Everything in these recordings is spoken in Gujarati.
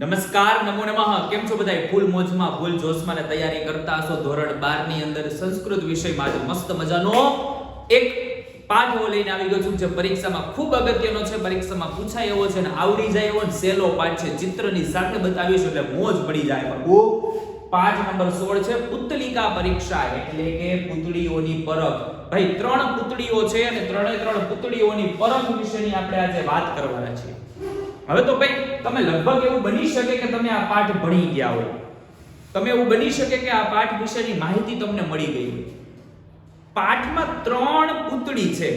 નમસ્કાર, નમો નમઃ. કેમ છો બધાય? ફૂલ મોજમાં, ફૂલ જોશમાં તૈયારી કરતા હશો. ધોરણ 12 ની અંદર સંસ્કૃત વિષયમાં આજે મસ્ત મજાનો એક પાઠ હું લઈને આવી ગયો છું, જે પરીક્ષામાં ખૂબ અગત્યનો છે. પરીક્ષામાં પૂછાય એવો છે ને આવડી જાય એવો સેલો પાઠ છે. ચિત્રની સાથે બતાવીશ એટલે મોજ પડી જાય. બાબુ પાઠ નંબર 16 છે પુતલિકા પરીક્ષા. એટલે કે પુતળીઓની પરખ. ભાઈ, ત્રણ પુતળીઓ છે અને ત્રણે ત્રણ પુતળીઓની પરખ વિશેની આપણે આજે વાત કરવાના છીએ. હવે તો ભાઈ, તમે લગભગ એવું બની શકે કે તમે આ પાઠ ભણી ગયા હોય. તમે એવું બની શકે કે આ પાઠ વિશેની માહિતી તમને મળી ગઈ પાઠમાં ત્રણ પૂતળી છે.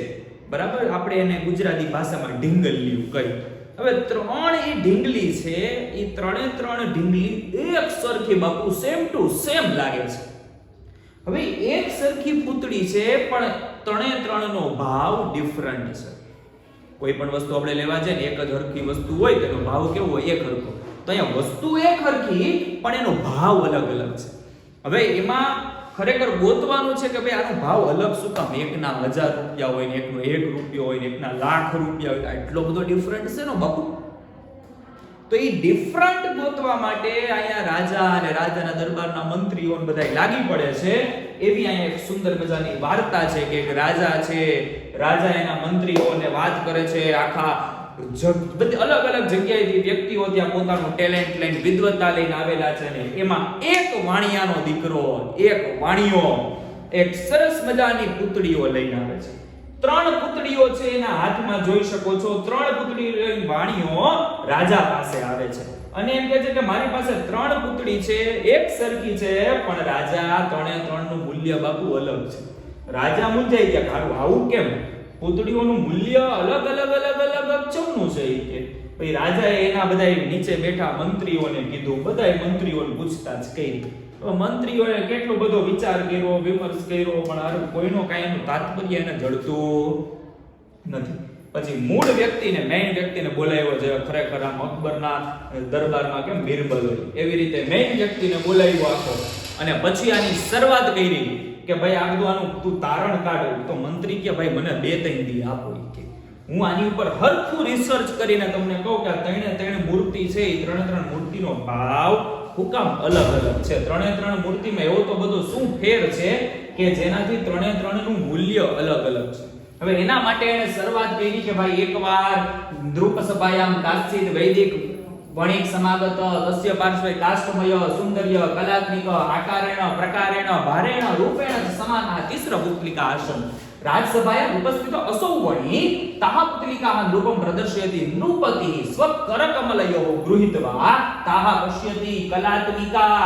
બરાબર? આપણે એને ગુજરાતી ભાષામાં ઢીંગલ્યું કહી હવે ત્રણ એ ઢીંગલી છે, એ ત્રણે ત્રણ ઢીંગલી એક સરખી બાપુ સેમ ટુ સેમ લાગે છે. હવે એક સરખી પૂતળી છે, પણ ત્રણે ત્રણનો ભાવ ડિફરન્ટ છે. કોઈ પણ વસ્તુ આપણે લેવા જઈએ ને એક જ હરખી વસ્તુ હોય તેનો ભાવ કેવો હોય? એક હરખો. તો અહીંયા વસ્તુ એક હરખી, પણ એનો ભાવ અલગ અલગ છે. હવે એમાં ખરેખર ગોતવાનું છે કે ભાઈ આનો ભાવ અલગ શું કામ? એકના હજાર રૂપિયા હોય ને એકનો એક રૂપિયો હોય ને એકના લાખ રૂપિયા હોય એટલો બધો ડિફરન્ટ છે ને બાપુ? તો એ ડિફરન્ટ ગોતવા માટે અહીંયા રાજા અને રાજાના દરબારના મંત્રીઓ બધા લાગી પડે છે. એવી અહીંયા એક સુંદર મજાની વાર્તા છે કે એક રાજા છે, રાજા એના મંત્રીઓને વાત કરે છે, આખા બધી અલગ અલગ જગ્યાએથી વ્યક્તિઓ ત્યાં પોતાનું ટેલેન્ટ લઈને વિદ્વત્તા લઈને આવેલા છે ને એમાં એક વાણિયાનો દીકરો, એક વાણિયો, એક સરસ મજાની પૂતળીઓ લઈને આવે છે. ત્રણ પુતળીઓ છે એના હાથમાં જોઈ શકો છો. ત્રણ પૂતળીઓ લઈને વાણીઓ રાજા પાસે આવે છે. અને એમ કહે છે કે મારી પાસે ત્રણ પુતળી છે, એક સરખી છે, પણ રાજા ત્રણે ત્રણનું મૂલ્ય બાપુ અલગ છે. રાજા મૂંઝાઈ ગયા, ખારું, આવું કેમ? પુતળીઓનું મૂલ્ય અલગ અલગ અલગ અલગ ચમનું છે એ કે. પછી રાજાએ એના બધા નીચે બેઠા મંત્રીઓને કીધું બધા મંત્રીઓને પૂછતા જ કઈ હવે મંત્રીઓએ કેટલો બધો વિચાર કર્યો, વિમર્શ કર્યો, પણ હારું, કોઈનો કાંઈ એનું તાત્પર્ય એને જડતું નથી. પછી મૂળ વ્યક્તિને મેઇન વ્યક્તિને બોલાવ્યો છે ખરેખર આમ અકબરના દરબારમાં કેમ બિરબલ હોય. એવી રીતે મેઇન વ્યક્તિને બોલાવ્યો આખો. અને પછી આની શરૂઆત કરી કે ભાઈ આગળ આનું તું તારણ કાઢ. તો મંત્રી કે ભાઈ મને બે ત્રણ દી આપો કે. હું આની ઉપર હરખું રિસર્ચ કરીને તમને કહું કે આ ત્રણે ત્રણ મૂર્તિ છે એ ત્રણે ત્રણ મૂર્તિનો ભાવ હુકામ અલગ અલગ છે. ત્રણે ત્રણ મૂર્તિમાં એવો તો બધો શું ફેર છે કે જેનાથી ત્રણે ત્રણનું મૂલ્ય અલગ અલગ છે. હવે એના માટે એને શરૂઆત કરી કે ભાઈ એકવાર દ્રુપ સભાયામ કાશ્ચિત વૈદિક વણિક સમાગત તસ્ય પાર્શ્વે કાષ્ટમય, સુંદર્ય, કલાત્મિક, આકારેણ, પ્રકારેણ, ભારેણ, રૂપેણ સમાન તિસ્ર પુત્લિકા આસન. રાજસભાયામ ઉપસ્થિત અસૌ વણી તાહ પુત્લિકા નૃપમ પ્રદર્શયતિ, નૃપતિ સ્વકરકમલયો ગૃહીત્વા તાહ પશ્યતિ કલાત્મિકા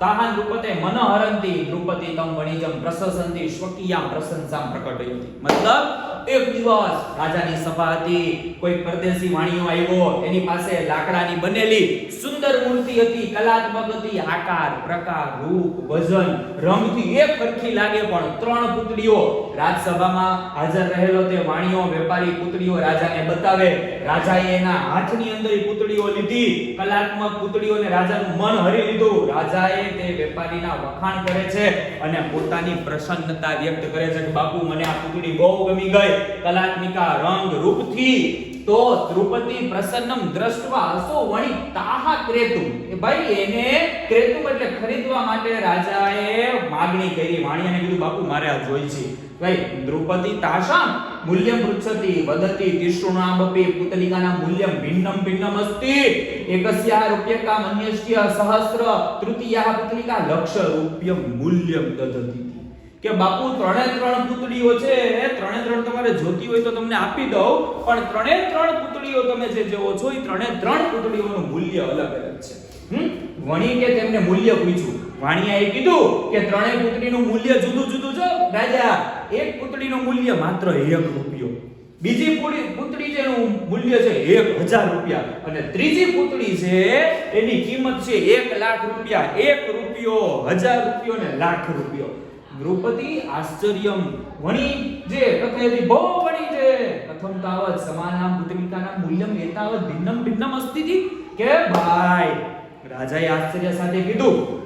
તાહ નૃપતે મનહરંતિ નૃપતિ તમ વણિજમ પ્રશંસંતિ સ્વકીયામ પ્રશંસામ પ્રકટયતિ. મતલબ એક દિવસ રાજાની સભા હતી, કોઈ પરદેશી વાણીઓ આવ્યો, એની પાસે લાકડાની બનેલી સુંદર મૂર્તિ હતી, કલાત્મક હતી, આકાર, પ્રકાર, રૂપ, વજન, રંગથી એક સરખી લાગે પણ ત્રણ પુતળીઓ. રાજસભામાં હાજર રહેલો તે વાણીઓ વેપારી પુતળીઓ રાજાને બતાવે. રાજાએ એના હાથની અંદર પુતળીઓ લીધી. કલાત્મક પુતળીઓને રાજાનું મન હરી લીધું. રાજાએ તે વેપારીના વખાણ કરે છે અને પોતાની પ્રસન્નતા વ્યક્ત કરે છે કે, બાપુ, મને આ પુતળી બહુ ગમી ગઈ. કલાત્મિકા રંગ રૂપથી તો દ્રુપદી પ્રસન્નમ દ્રષ્ટવા અસો વણી તાહા ક્રેતુ એ ભાઈ એને ક્રેતુ એટલે ખરીદવા માટે રાજાએ માગણી કરી વાણિયાને કીધું, બાપુ, મારે આ જોઈ છે. ભાઈ દ્રુપદી તાશામ મૂલ્યમ પૃચ્છતિ, વદતિ તિષ્ણુનામપી પુતલિકાના મૂલ્યમ ભિન્નમ ભિન્નમ અસ્તિ. એકસ્યા રૂપ્યકા મન્યસ્ય સહસ્ર, તૃતીયા પુતલિકા લક્ષ રૂપ્યમ મૂલ્યમ દદતિ કે બાપુ ત્રણે ત્રણ પુતળીઓ છે ત્રણે ત્રણ તમારે જોતી હોય તો તમને આપી દઉં, પણ ત્રણે ત્રણ પુતળીઓ તમે જે જોવો છો એ ત્રણે ત્રણ પુતળીઓનું મૂલ્ય અલગ અલગ છે. હમ? વણી કે તેમને મૂલ્ય પૂછ્યું? વાણિયાએ કીધું કે ત્રણેય પુતળીનું મૂલ્ય જુદું જુદું છે. રાજા, એક પુતળીનું મૂલ્ય માત્ર એક રૂપિયો. બીજી પુતળી જેનું મૂલ્ય છે એક હજાર રૂપિયા. અને ત્રીજી પુતળી છે, એની કિંમત છે એક લાખ રૂપિયા. એક રૂપિયો, હજાર રૂપિયો ને લાખ રૂપિયો. દ્રૌપદી આશ્ચર્યમ વણી જે કથયતિ બહુ વણી છે. કથમ તાવત સમાનામ પુત્રિકાના મૂલ્યમ એતાવત ભિન્નમ ભિન્નમ અસ્તિતિ કે ભાઈ? રાજાએ આશ્ચર્ય સાથે કીધું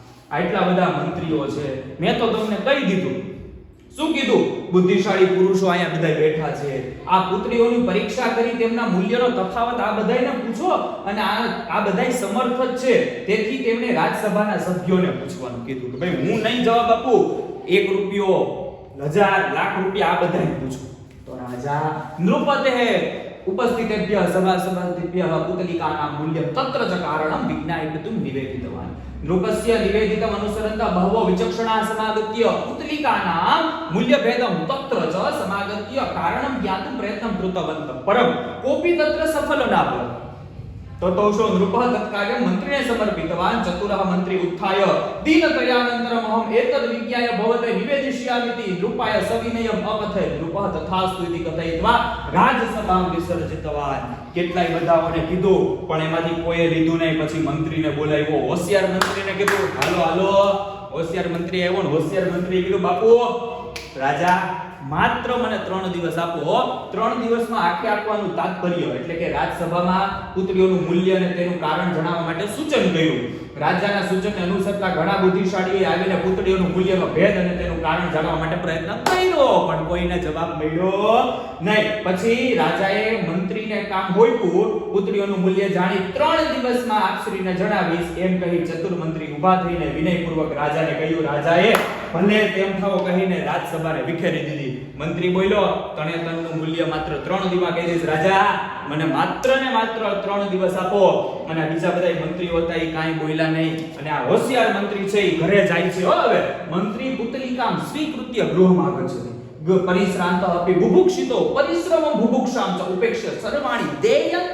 આટલા બધા મંત્રીઓ છે. મેં તો તમને કહી દીધું. શું કીધું? બુદ્ધિશાળી પુરુષો અહીંયા બધા બેઠા છે. આ પુત્રીઓની પરીક્ષા કરી તેમના મૂલ્યનો તફાવત આ બધાને પૂછો અને આ આ બધાય સમર્થ જ છે. તેથી તેમણે રાજ્યસભાના સભ્યોને પૂછવાનું કીધું કે ભાઈ હું નહીં જવાબ આપું. એક રૂપિયો, હજાર, લાખ રૂપિયા આ બધાને પૂછો. તો રાજા, નૃપતે ઉપસ્થિતેભ્ય સભા સભાસદેભ્ય પુતલિકાના મૂલ્ય તત્ર જ કારણમ વિજ્ઞાયિતુમ નિવેદિતવાન નૃપસ્ય નિવેદિતમ અનુસરંત બહવો વિચક્ષણા સમાગત્ય. પુતલિકાનામ મૂલ્ય ભેદમ તત્ર ચ સમાગત્ય કારણમ જ્ઞાતું પ્રયત્નમ કૃતવંત પરમ. કોપી તત્ર સફલ ના ભવત તતોષો નૃપઃ તત્કાર્ય મંત્રીને સમર્પિતવાન. ચતુરઃ મંત્રી ઉત્થાય. દીનતયાનંતરમ અહમ એતદ વિજ્ઞાય ભવતે નિવેદિષ્યામિતિ. નૃપાય સવિનયમ અપથે નૃપઃ તથાસ્તુ ઇતિ કથયિત્વા રાજસભામ વિસર્જિતવાન કેટલાય બધાઓને કીધું, પણ એમાંથી કોઈએ લીધું નહીં. પછી મંત્રીને બોલાવ્યો. હોશિયાર મંત્રીને કીધું, હાલો હાલો. હોશિયાર મંત્રી આવ્યો ને હોશિયાર મંત્રીએ કીધું, બાપુ, રાજા, માત્ર મને ત્રણ દિવસ આપો ત્રણ દિવસમાં આખે આપવાનું તાત્પર્ય, એટલે કે રાજસભામાં પુત્રીઓનું મૂલ્ય અને તેનું કારણ જણાવવા માટે સૂચન કર્યું. રાજાના સૂચનને અનુસરતા ઘણા બુદ્ધિશાળીએ આવીને પુત્રીઓનું મૂલ્યનો ભેદ અને તેનું કારણ જાણવા માટે પ્રયત્ન કર્યો, પણ કોઈને જવાબ મળ્યો નહીં. પછી રાજાએ મંત્રીને કામ હોઈપું પુત્રીઓનું મૂલ્ય જાણી ત્રણ દિવસમાં આપશ્રીને જણાવીશ. એમ કહી ચતુર મંત્રી ઊભા થઈને વિનયપૂર્વક રાજાને કહ્યું, રાજાએ ભલે તેમ થાઓ કહીને રાજસભાને વિખેરી દીધી. મંત્રી બોલ્યો, તણે તનનું મૂલ્ય માત્ર ત્રણ દિવસ કહી દઈશ, રાજા. મને માત્ર ને માત્ર ત્રણ દિવસ આપો. અને બીજા બધા મંત્રીઓ હતા, એ કાંઈ બોલ્યા નહીં. અને આ હોશિયાર મંત્રી છે, એ ઘરે જાય છે. હો હવે, મંત્રી પુતલિકામ સ્વીકૃત્ય ગૃહમાં ગચ્છતિ પરિશ્રાંત અપી બુભુક્ષિતો પરિશ્રમ બુભુક્ષામ ચ ઉપેક્ષ્ય સર્વાણી દેયં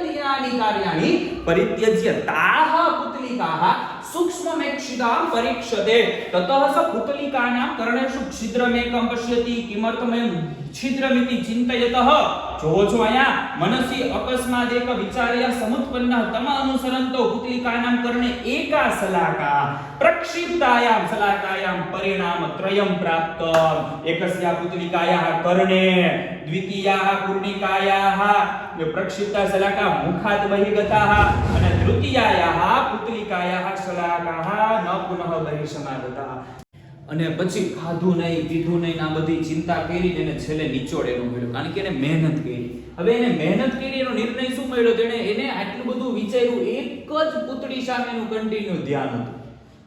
કાર્યાણી, પરિત્યજ્ય તાહ પુતલિકાહ સૂક્ષ્મમેક્ષિતાં પરીક્ષતે. તતઃ સ પુતલિકાનાં કર્ણેષુ છિદ્રમેકં પશ્યતિ કિમર્થમેમ છિદ્રમિતિ ચિંતયતઃ. જોવો છો અહીંયા? મનસી અકસ્માદેક વિચાર્ય સમુત્પન્ન તમ અનુસરન્તો પુતલિકાનાં કર્ણે એકા સલાકા. પ્રક્ષિપ્તાયામ સલાકાયામ પરિણામ ત્રયમ પ્રાપ્ત. એકસ્યા પુતલિકાયાः કર્ણે દ્વિતીયાः કુર્ણિકાયાः પ્રક્ષિપ્તા સલાકા મુખાત બહિગતાહ અને તૃતીયાયાः પુતલિકાયાः સલાકાહ ન પુનઃ બહિર્સમાગતાः અને પછી ખાધું નહીં, પીધું નહીં આ બધી ચિંતા કરી એને છેલ્લે નિચોડ એનો મળ્યો. કારણ કે એને મહેનત કરી. હવે એને મહેનત કરી એનો નિર્ણય શું મળ્યો? તેણે એને આટલું બધું વિચાર્યું, એક જ પુતળી સામેનું કન્ટિન્યુ ધ્યાન હતું.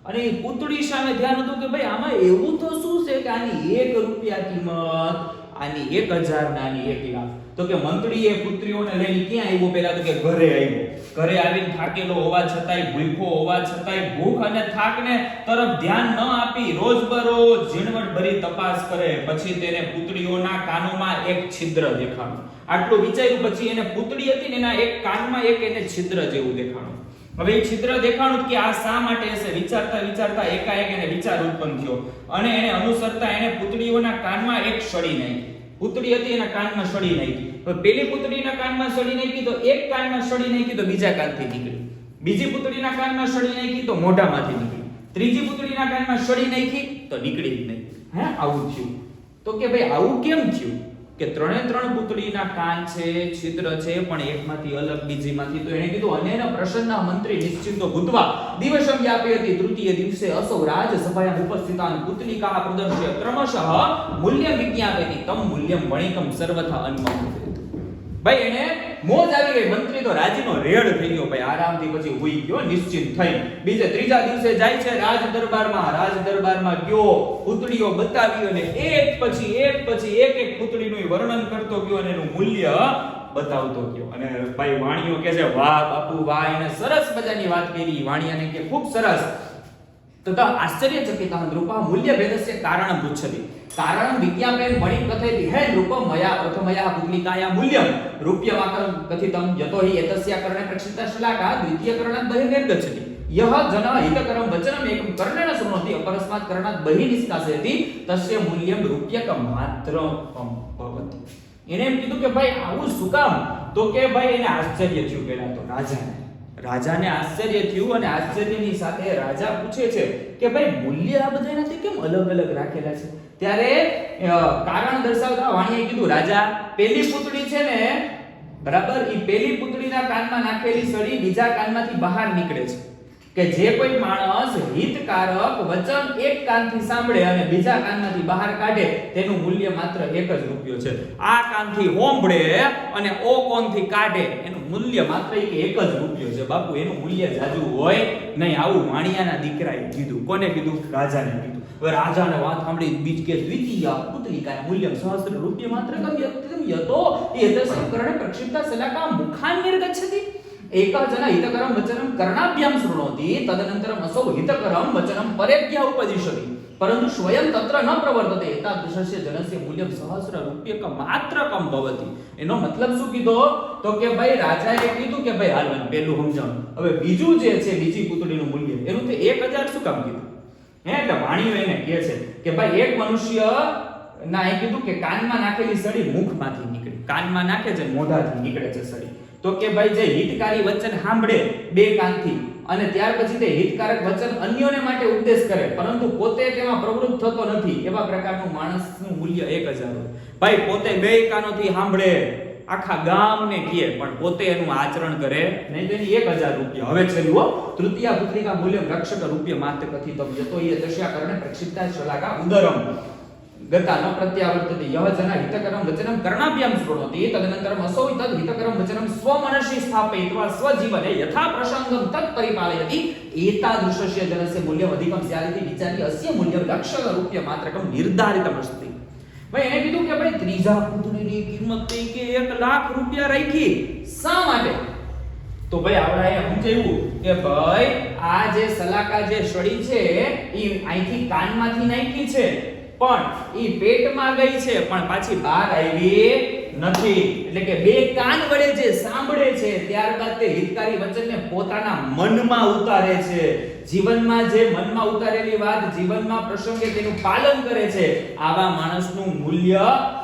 અને એ પુતળી સામે ધ્યાન હતું કે ભાઈ, આમાં એવું તો શું છે કે આની એક રૂપિયા કિંમત આની એક હજાર ને આની એક લાખ. તો કે મંત્રી એ પુત્રીઓને લઈને ક્યાં આવ્યો પેલા તો કે ઘરે આવ્યો. ઘરે આવીને થાકેલો હોવા છતાંય ભૂખો હોવા છતાંય, ભૂખ અને થાકને તરફ ધ્યાન ન આપી રોજબરોજ ઝીણવટ ભરી તપાસ કરે. પછી તેને પુત્રીઓના કાનોમાં એક છિદ્ર દેખાણું. આટલું વિચાર્યું પછી એને પુત્રી હતી ને એના એક કાનમાં એક એને છિદ્ર જેવું દેખાણું. હવે એ છિદ્ર દેખાણું કે આ શા માટે હશે? વિચારતા વિચારતા એકાએક એને વિચાર ઉત્પન્ન થયો. અને એને અનુસરતા એને પુતળીઓના કાનમાં એક સળી નાખી. પુતળી હતી એના કાનમાં સડી નાખી. હવે પેલી પુતળીના કાનમાં સડી નાખી તો એક કાનમાં સડી નાખી તો બીજા કાનથી નીકળી. બીજી પુતળીના કાનમાં સડી નાખી તો મોઢામાંથી નીકળી. ત્રીજી પુતળીના કાનમાં સડી નાખી તો નીકળી જ નહીં. હે, આવું થયું. તો કે ભાઈ, આવું કેમ થયું? કે ત્રણે ત્રણ પુતળીના કાન છે, છિદ્ર છે, પણ એકમાંથી અલગ બીજીમાંથી તો એને કીધું અનેન પ્રસન્નના મંત્રી નિશ્ચિંતો ભૂતવા. દિવસમ વ્યાપી હતી. તૃતીય દિવસે અસૌ રાજ સભાયામ ઉપસ્થિતાન પુતલિકા પ્રદર્શ્ય ક્રમશઃ મૂલ્ય વિજ્ઞાપયતિ તમ મૂલ્યમ વણિકમ સર્વથા અન્મમ. ભાઈ એને મોજ આવી ગઈ. મંત્રી તો રાજીનો રેડ થઈ ગયો ભાઈ. આરામથી પછી હુઈ ગયો, નિશ્ચિંત થઈ. બીજે ત્રીજા દિવસે જાય છે રાજ દરબારમાં રાજ દરબારમાં ગયો, પુતળીઓ બતાવી અને એક પછી એક પછી એક એક પુતળીનું વર્ણન કરતો ગયો અને એનું મૂલ્ય બતાવતો ગયો. અને ભાઈ વાણીઓ કે છે, વાહ બાપુ, વાહ. એને સરસ મજાની વાત કરી. વાણિયાને કે, ખૂબ સરસ. તથા આશ્ચર્યચકિતા નૃપા મૂલ્યભેદસ્ય કારણમ પૃચ્છતિ કારણ વિદ્યાપેન ભણી કથયતિ હે નૃપ મયા પ્રથમયા પુગલિકાયા મૂલ્યમ. રૂપ્યમાકરમ કથિતમ યતો હિ એતસ્યા કરણે પ્રક્ષિતા શ્લાકા દ્વિતીયકરણાત બહિર્નેવ ગચ્છતિ યહ જન હિતકરમ વચનમ એકમ કર્ણેન શૃણોતિ અપરસ્માત કરણાત બહિ નિષ્કાસયતિ. તસ્ય મૂલ્યમ રૂપ્યક માત્રમ ભવતિ. એને એમ કીધું કે ભાઈ આવું શું કામ? તો કે ભાઈ એને આશ્ચર્ય થયું, પેલા તો રાજાને. રાજાને આશ્ચર્ય થયું અને આશ્ચર્યની સાથે રાજા પૂછે છે કે ભાઈ, મૂલ્ય આ બધાનાથી કેમ અલગ અલગ રાખેલા છે? ત્યારે કારણ દર્શાવતા વાણીએ કીધું, રાજા, પેલી પુતળી છે ને, બરાબર એ પેલી પુતળીના કાનમાં નાખેલી સળી બીજા કાનમાંથી બહાર નીકળે છે. કે જે કોઈ માણસ હિતકારક વચન એક કાનથી સાંભળે અને બીજા કાનમાંથી બહાર કાઢે, તેનું મૂલ્ય માત્ર એક જ રૂપિયો છે. આ કાનથી હોંભળે અને ઓ કોનથી કાઢે, એનું મૂલ્ય માત્ર એક જ રૂપિયો છે. બાપુ, એનું મૂલ્ય જાજુ હોય નહીં. આવું વાણિયાના દીકરાએ કીધું. કોને કીધું? રાજાને કીધું. હવે રાજાને વાત સાંભળી બીજ કે દ્વિતીય પુતલિકા મૂલ્ય સહસ્ર રૂપિયા માત્ર કમ તો એ દર્શન કરણે પ્રક્ષિપ્તા સલાકા મુખાન નિર્ગચ્છતિ. એક ಹಿತಕರಂ હિતકરમ વચનમ ಶೃಣೋತಿ શૃણોતિ ಅಸೌ અસૌ હિતકરમ વચનમ ಉಪದಿಶತಿ પરંતુ સ્વયં તત્ર ન પ્રવર્તતે એતાદૃશસ્ય જનસ્ય મૂલ્યમ સહસ્ર રૂપ્યક માત્ર કમ ભવતી એનો મતલબ શું કીધો તો કે ભાઈ રાજાએ કીધું કે ભાઈ હાલવાનું પેલું સમજાણું હવે બીજું જે છે બીજી પુતળીનું મૂલ્ય, એનું તે 1000 શું કામ કીધું? હે, એટલે વાણીઓ એને કહે છે કે ભાઈ એક મનુષ્ય ના એ કીધું કે કાનમાં નાખેલી સળી મુખમાંથી નીકળે. કાનમાં નાખે છે મોઢાથી નીકળે છે સળી. તો કે ભાઈ જે હિતકારી વચન સાંભળે બે કાનથી અને ત્યાર પછી તે હિતકારક વચન અન્યોને માટે ઉપદેશ કરે, પરંતુ પોતે તેમાં પ્રવૃત્ત થતો નથી. એવા પ્રકારનું માણસનું મૂલ્ય 1000 હોય ભાઈ, પોતે બે કાનોથી સાંભળે, આખા ગામને કહે, પણ પોતે એનું આચરણ કરે નહીં તો એની 1000 રૂપિયા. હવે છેલ્લું, હો. તૃતીય પુત્રિકા મૂલ્ય રક્ષક રૂપિય માત્ર કથિતમ યતો એ દશ્યા કરણે પ્રક્ષિપ્તા શલાકા ઉદરમ. ગતા ન પ્રત્યાવર્તતે યહ જના હિતકરમ વચનમ કર્ણાભ્યામ શૃણોતિ તદનંતરમ અસૌ તદ હિતકરમ વચનમ સ્વમનસી સ્થાપયિત્વા સ્વજીવને યથા પ્રસંગમ તત પરિપાલયતિ, એતાદૃશસ્ય જનસ્ય મૂલ્યમ અધિકમ સ્યાદિતિ વિચારી અસ્ય મૂલ્યમ લક્ષક રૂપિયા માત્રકમ નિર્ધારિતમ અસ્તિ ભાઈ, એને કીધું કે ભાઈ, ત્રીજા પુત્રની કિંમત થઈ કે 1 લાખ રૂપિયા રાખી, શા માટે? તો ભાઈ આપણે અહીંયા સમજાયું કે ભાઈ, આ જે સલાકા જે સળી છે એ અહીંથી કાનમાંથી નાખી છે. પણ ઈ પેટમાં ગઈ છે, પણ પાછી બહાર આવી નથી. એટલે કે બે કાન વડે જે સાંભળે છે, ત્યારબાદ તે હિતકારી વચનને પોતાના મનમાં ઉતારે છે. જીવનમાં જે મનમાં ઉતારેલી વાત, જીવનમાં પ્રસંગે તેનું પાલન કરે છે, આવા માણસનું મૂલ્ય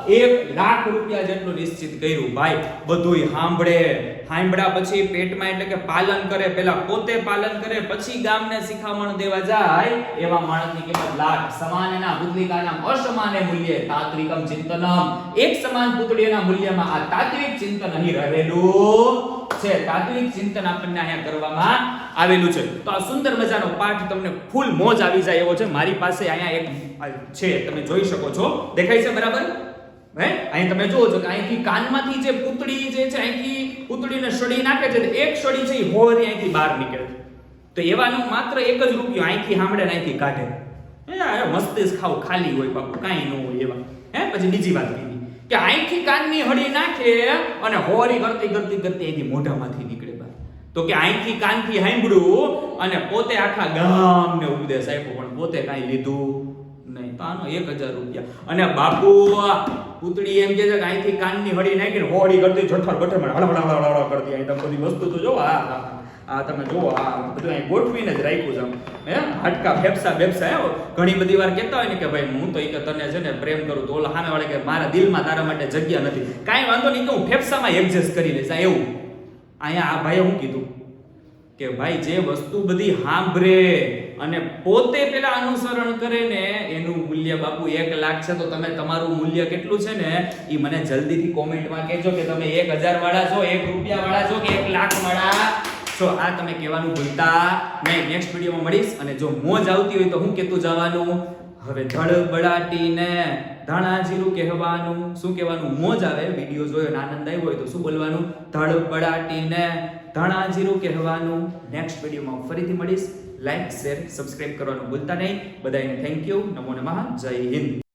એક લાખ રૂપિયા જેટલું નિશ્ચિત કર્યું. ભાઈ, બધુંય સાંભળે. સાંભળ્યા પછી પેટમાં એટલે કે પાલન કરે, પેલા પોતે પાલન કરે, પછી ગામને શિખામણ દેવા જાય. એવા માણસની કિંમત લાખ. સમાન એના પુતલિકાના અસમાને મૂલ્યે તાત્વિકમ ચિંતનમ. એક સમાન પુતળીના મૂલ્યમાં આ તાત્વિક ચિંતન અહીં રહેલું છે. તાત્વિક ચિંતન આપણને અહીંયા કરવામાં આવેલું છે. તો આ સુંદર મજાનો પાઠ તમને ફૂલ મોજ આવી જાય એવો છે. મારી પાસે અહીંયા એક છે. તમે જોઈ શકો છો. દેખાય છે બરાબર? હે? અહીં તમે જુઓ છો કે અહીંથી કાનમાંથી જે પૂતળી જે છે, અહીંથી પૂતળીને સડી નાખે છે એક સડી છે એ હોરી અહીંથી બહાર નીકળે છે. તો એવાનું માત્ર એક જ રૂપિયો અહીંથી સાંભળે ને અહીંથી કાઢે. હે મસ્તીસ ખાવ ખાલી હોય બાપુ, કાંઈ ન હોય એવા. હે, પછી બીજી વાત કીધી કે અહીંથી કાનની હળી નાખે અને હોરી કરતી કરતી કરતી અહીંથી મોઢામાંથી નીકળે. તો કે અહીંથી કાનથી સાંભળ્યું અને પોતે આખા ગામને ઉપદેશ આપ્યો, પણ પોતે કાંઈ લીધું નહીં. તો આનો એક હજાર રૂપિયા. અને બાપુ પૂતળી એમ કે છે કે અહીંથી કાનની હળી નાખીને હોળી કરતી છઠ્ઠર બઠર મને હળવળ હળવળ કરતી. અહીં તમે બધી વસ્તુ તો જોવો, આ તમે જો આ બધું અહીં ગોઠવીને જ રાખ્યું છે. હે? હાડકા ફેફસા બેફસા, હે. ઘણી બધી વાર કહેતા હોય ને કે ભાઈ, હું તો એ તને છે ને પ્રેમ કરું તો ઓલા સામે વાળા કે મારા દિલમાં તારા માટે જગ્યા નથી. કાંઈ વાંધો નહીં કે હું ફેફસામાં એડજસ્ટ કરી લઈશ, આ એવું. અહીંયા આ ભાઈએ હું કીધું? કે ભાઈ, જે વસ્તુ બધી સાંભળે અને પોતે પેલા અનુસરણ કરે ને, એનું મૂલ્ય બાપુ એક લાખ છે, તો તમે તમારું મૂલ્ય કેટલું છે ને એ મને જલ્દીથી કોમેન્ટમાં કહેજો કે તમે એક હજાર વાળા છો, એક રૂપિયા વાળા છો કે એક લાખ વાળા? છો આ તમે કહેવાનું ભૂલતા નહીં. નેક્સ્ટ વિડીયોમાં મળીશ અને જો મોજ આવતી હોય તો હું કહેતું જવાનું? હવે ધડબડાટીને ધાણા જીરું કહેવાનું, શું કહેવાનું? મોજ આવે, વીડિયો જોયો ને આનંદ આવ્યો હોય તો શું બોલવાનું? ધડબડાટીને ધાણાજીરું કહેવાનું. નેક્સ્ટ વિડીયોમાં ફરીથી મળીશ. લાઈક શેર સબસ્ક્રાઇબ કરવાનું ભૂલતા નહીં. બધાને થેન્ક યુ નમો નમઃ. જય હિન્દ.